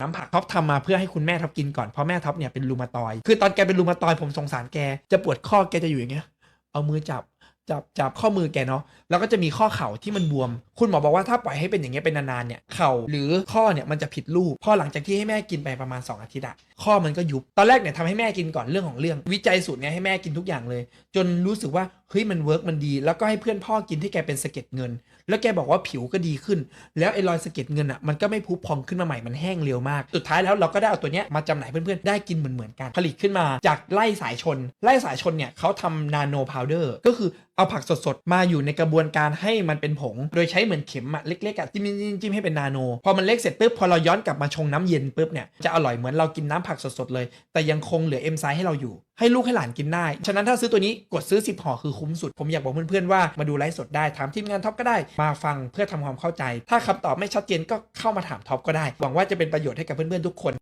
น้ำผักท็อปทำมาเพื่อให้คุณแม่ท็อปกินก่อน เพราะแม่ท็อปเนี่ยเป็นรูมาตอย คือตอนแกเป็นรูมาตอยผมสงสารแก จะปวดข้อแกจะอยู่อย่างเงี้ย เอามือจับจับจับข้อมือแกเนาะแล้วก็จะมีข้อเข่าที่มันบวม คุณหมอบอกว่าถ้าปล่อยให้เป็นอย่างเงี้ยเป็นนานๆเนี่ยเข่าหรือข้อเนี่ยมันจะผิดรูปพอหลังจากที่ให้แม่กินไปประมาณ 2 อาทิตย์อะข้อมันก็ยุบตอนแรกเนี่ยทำให้แม่กินก่อนเรื่องของเรื่อง วิจัยสูตรเนี่ยให้แม่กินทุกอย่างเลย จนรู้สึกว่าเฮ้ยมันเวิร์กมันดี แล้วก็ให้เพื่อนพ่อกินที่แกเป็นสะเก็ดเงิน แล้วแกบอกว่าผิวก็ดีขึ้น แล้วไอ้รอยสะเก็ดเงินอะมันก็ไม่พุพองขึ้นมาใหม่มันแห้งเร็วมากสุดท้ายแล้วเราก็ได้เอาตัวเนี้ยมาจำหน่ายเพื่อนๆได้กินเหมือนเหมือนๆกันผลิตขึ้นมาจากไล่สายชนไล่สายชนเนี่ยเขาทำนาโนพาวเดอร์ก็คือเอาผักสดๆ มาอยู่ในกระบวนการให้มันเป็นผง โดยใช้เหมือนเข็มอะเล็กๆอะจิ้มๆจิ้มให้เป็นนาโน พอมันเล็กเสร็จปุ๊บพอเราย้อนกลับมาชงน้ำเย็นปุ๊บเนี่ยจะอร่อยเหมือนเรากินน้ำผักสดๆเลย แต่ยังคงเหลือเอนไซม์ให้เราอยู่ ให้ลูกให้หลานกินได้ ฉะนั้นถ้าซื้อตัวนี้กดซื้อ 10ห่อคือคุ้มสุด ผมอยากบอกเพื่อนๆว่ามาดูไลฟ์สดได้ถามทีมงานท็อปก็ได้ มาฟังเพื่อทำความเข้าใจ ถ้าคำตอบไม่ชัดเจนก็เข้ามาถามท็อปก็ได้ หวังว่าจะเป็นประโยชน์ให้กับเพื่อนๆทุกคน